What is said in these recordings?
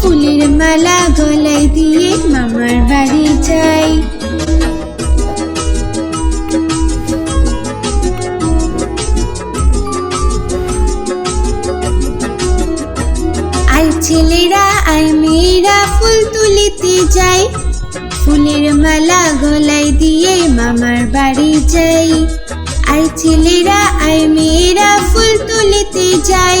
ফুলের মালা গলায় দিয়ে মামার বাড়ি যাই। আই ছেলেরা, আই মেয়েরা, ফুল তুলিতে যাই। ফুলের মালা গলায় দিয়ে মামার বাড়ি যাই। আই ছেলেরা, আই মেয়েরা, ফুল তুলিতে যাই।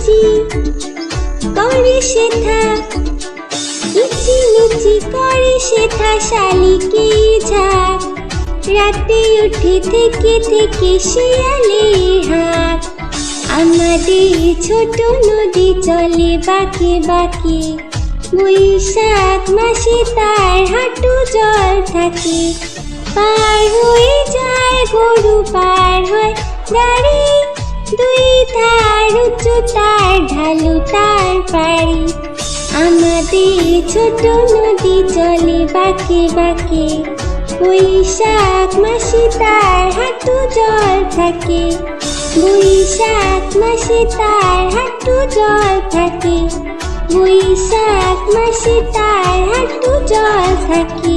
মিচি করে শেখা কিচি মিচি করে শেখা, শালিকে ঝাঁক। রাতে উঠে থেকে থেকে শিয়ালে হাঁক। আমাদের ছোট নদী চলে বাকি বাকি। বৈশাখ মাসে তার হাঁটু জল থাকে। পার হয়ে যায় গরু পার হয় গাড়ি দুই ধার উঁচু তার ঢালু তার পাড়ি আমাদের ছোট নদী চলে বাকি বাকি। বৈশাখ মাসে তার হাঁটু জল থাকে। বৈশাখ মাসে তার হাঁটু জল থাকে। বৈশাখ মাসে তার হাঁটু জল থাকে।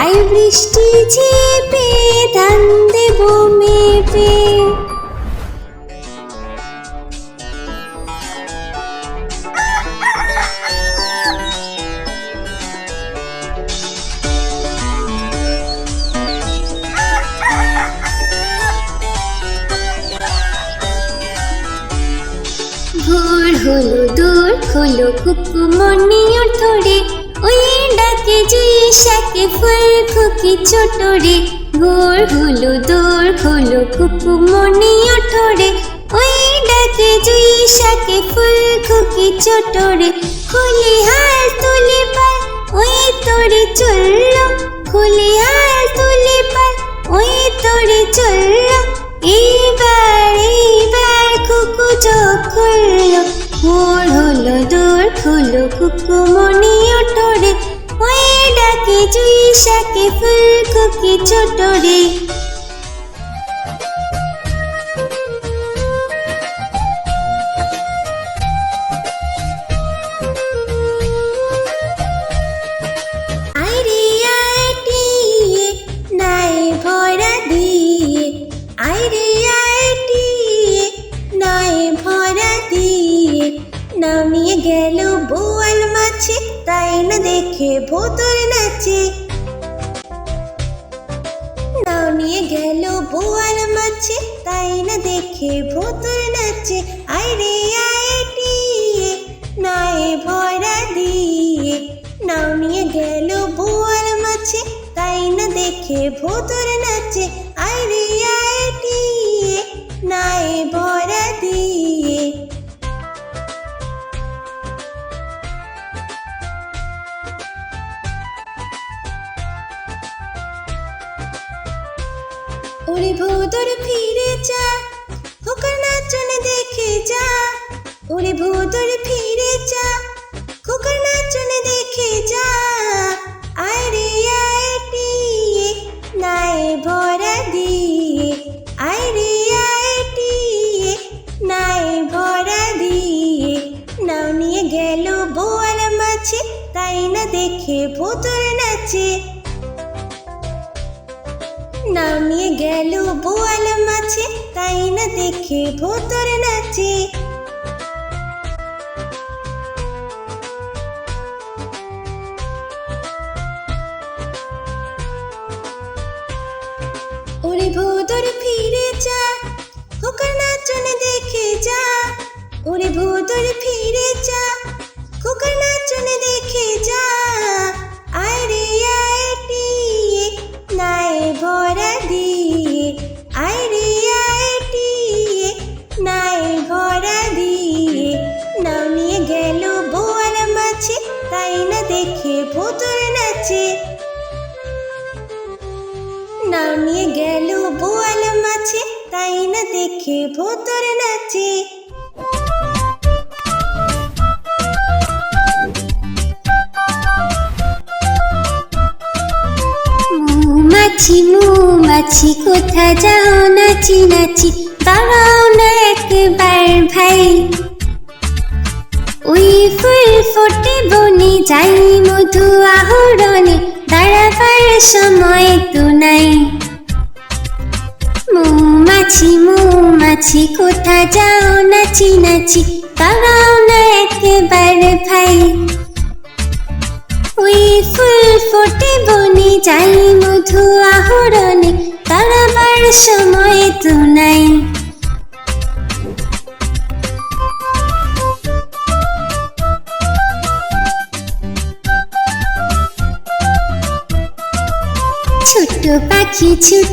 আই বৃষ্টি চেপে ধান দেব মেপে। ঘুর হলো দূর হলো কুকুমনি ওঠরে ওই ডাকে জুই শাকে ফুল খুকি ছোট রে। ভোর হলো, দোর খোলো কুকু মনি ওঠরে ওই ডাকে জুই শাকে ফুল খুকি ছোট খুলি হাল তুলি পাল, ওই তোরে চলল। খুলি হাল তুলি পাল, ওই তোরে চলল। এইবার এইবার কুকু চোখ খুললো। ভোর হলো দৌড় খুলো কুকু মনি ডাকে জুই শাকে ফুল খুকি ছোট রে ভোতর নাচে। নামিয়ে গেল বোয়াল মাছে, তাই না দেখে ভোতর নাচে। আইরে আইটিয়ে নাই ভরা দিয়ে। নিয়ে গেল বোয়াল মাছে, তাই না দেখে ভোতর দেখে ভোতর নাচে। ওরে ভোতর ফিরে যা, খোকার নাচন দেখে যা। ওরে ভোতর ফিরে যা, খোকার নাচন দেখে যা। আরে আইটিয়ে নাচে নাও গেল বোয়াল মাছে, তাই না দেখে ভোতর নাচে। মৌমাছি মৌমাছি, কোথা যাও নাচি নাচি, দাঁড়াও না একবার ভাই। ওই ফুল ফোটে বনে যাই মধু আহরণে দাঁড়াবার সময় তো নাই। মৌমাছি মৌমাছি, কোথা যাও নাচি নাচি দাঁড়াও না একবার ভাই। ওই ফুল ফোটে বনে যাই মধু আহরণে দাঁড়াবার সময় তো নাই।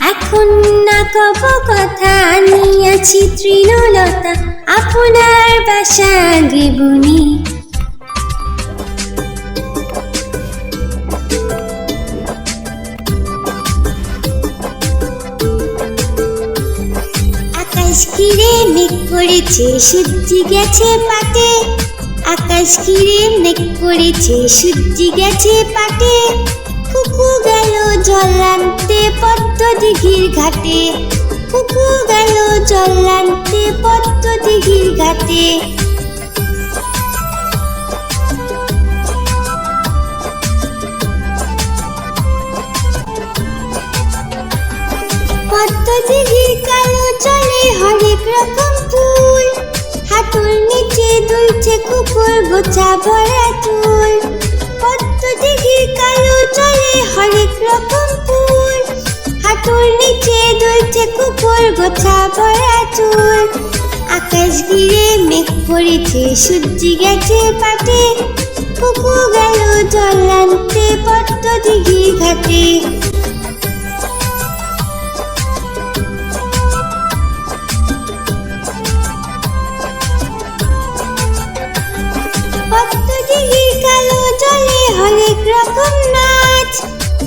এখন না কব কথা আনিয়াছি তৃণলতা, আপনার বাসা আগে বুনি আকাশ ঘিরে মেঘ করেছে, সূর্যি গেছে পাটে। আকাশ ঘিরে মেঘ করেছে, সূর্যি গেছে পাটে। কুকু গেল জল আনতে পদ্ম দিঘির ঘাটে। কুকু গেল জল পদ্ম দিঘির ঘাটে। পদ্ম দিঘির কালো চলে হরেক রকম ফুল। হাতুর নিচে দুলছে কুকুর, গোছা ভরা চুল। পদ্ম দিঘির কালো চলে হরেক রকম ফুল। হাঁটুর নিচে দুলছে, কুকুর গোছা ভরা চুল। আকাশ ঘিরে মেঘ পড়েছে সূর্যি গেছে পাটে কুকু গেল জল আনতে, পদ্ম দিঘির ঘাটে। পদ্মদিঘির কালো জলে হরেক রকম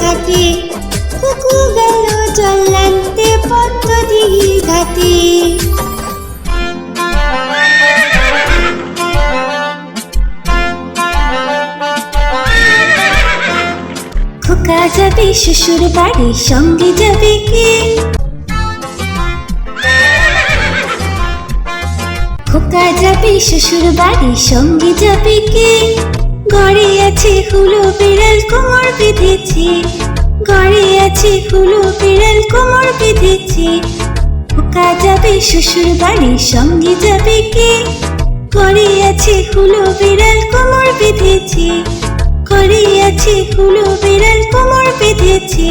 ঘাটে কুকু গেল জল আনতে পদ্ম দিঘির ঘাটে। খোকা যাবে, শ্বশুর বাড়ির সঙ্গে যাবে কে? খোকা যাবে, শ্বশুর বাড়ির সঙ্গে যাবে কে? ঘরে আছে হুলো বিড়াল কোমর বেঁধেছে। ঘরে আছে হুলো বিড়াল কোমর বেঁধেছে। খোকা যাবে, শ্বশুর বাড়ির সঙ্গে যাবে কে? ঘরে আছে হুলো বিড়াল কোমর বেঁধেছে। ঘরে আছে হুলো বিড়াল কোমর বেঁধেছে।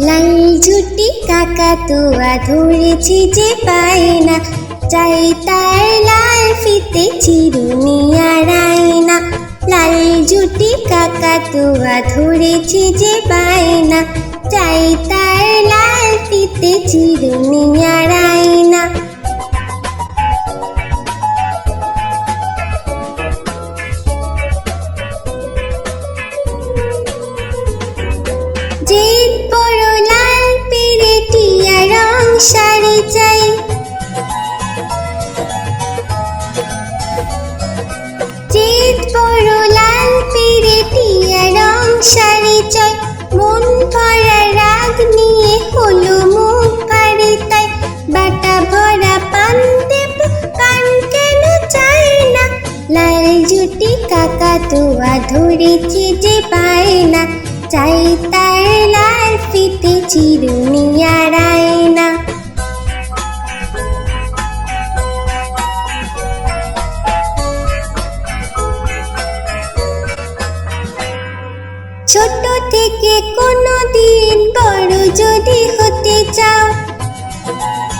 লাল কাকা তোয়া ধরেছি যে পায় না চাই তার লাল ফিতে চিরুনি আড়াই না লাল কাকা তোয়া ধরেছি যে পায় না চাই তার লাল ফিতে চিরুনি আড়াই না চাই। লাল পেরে রং মন রাগ নিয়ে হলো মুখ পারে তাই। বাটা ভরা পান দেব, কান কেন না? লাল জুটি কাকা তোয়া ধরেছে যে পায় না চাই তার লাল ফিতে চিরুনিয়ার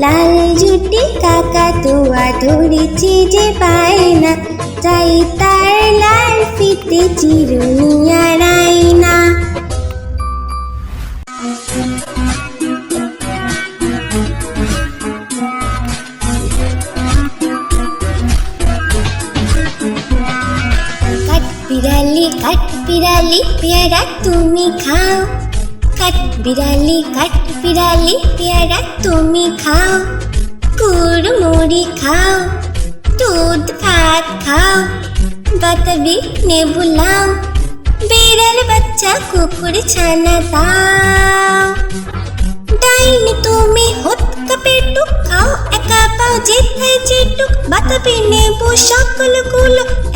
লাল জুটি কাকা তুয়া ধরেছি যে পায় না চাই তার লাল ফিতে চিরুনি আর আয়না কাঠ বিড়ালি কাঠ বিড়ালি পেয়ারা তুমি কাঠ বিড়ালি, কাঠ বিড়ালি, পেয়ারা তুমি খাও। কুড়মুড়ি খাও। দুধ, ভাত খাও। বাতাবি, নেবু লাও। বিড়াল, বাচ্চা, কুকুর, ছানা দাও। ডাইনি, তুমি হত কাপেটু খাও। একা পাও যেথায় যেটুক বাতাবি, নেবু, সকলগুলো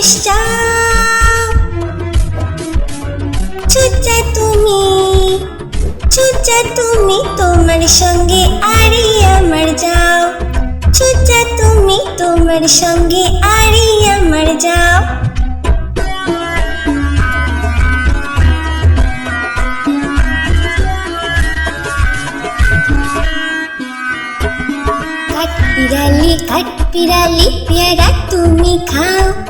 পাটুস চাও চুচা তুমি চুচা তুমি তোমার সঙ্গে আরি আমার যাও চুচা তুমি তোমার সঙ্গে আরি আমার যাও কাঠ বিড়ালি কাঠ বিড়ালি পেয়ারা তুমি খাও কাঠ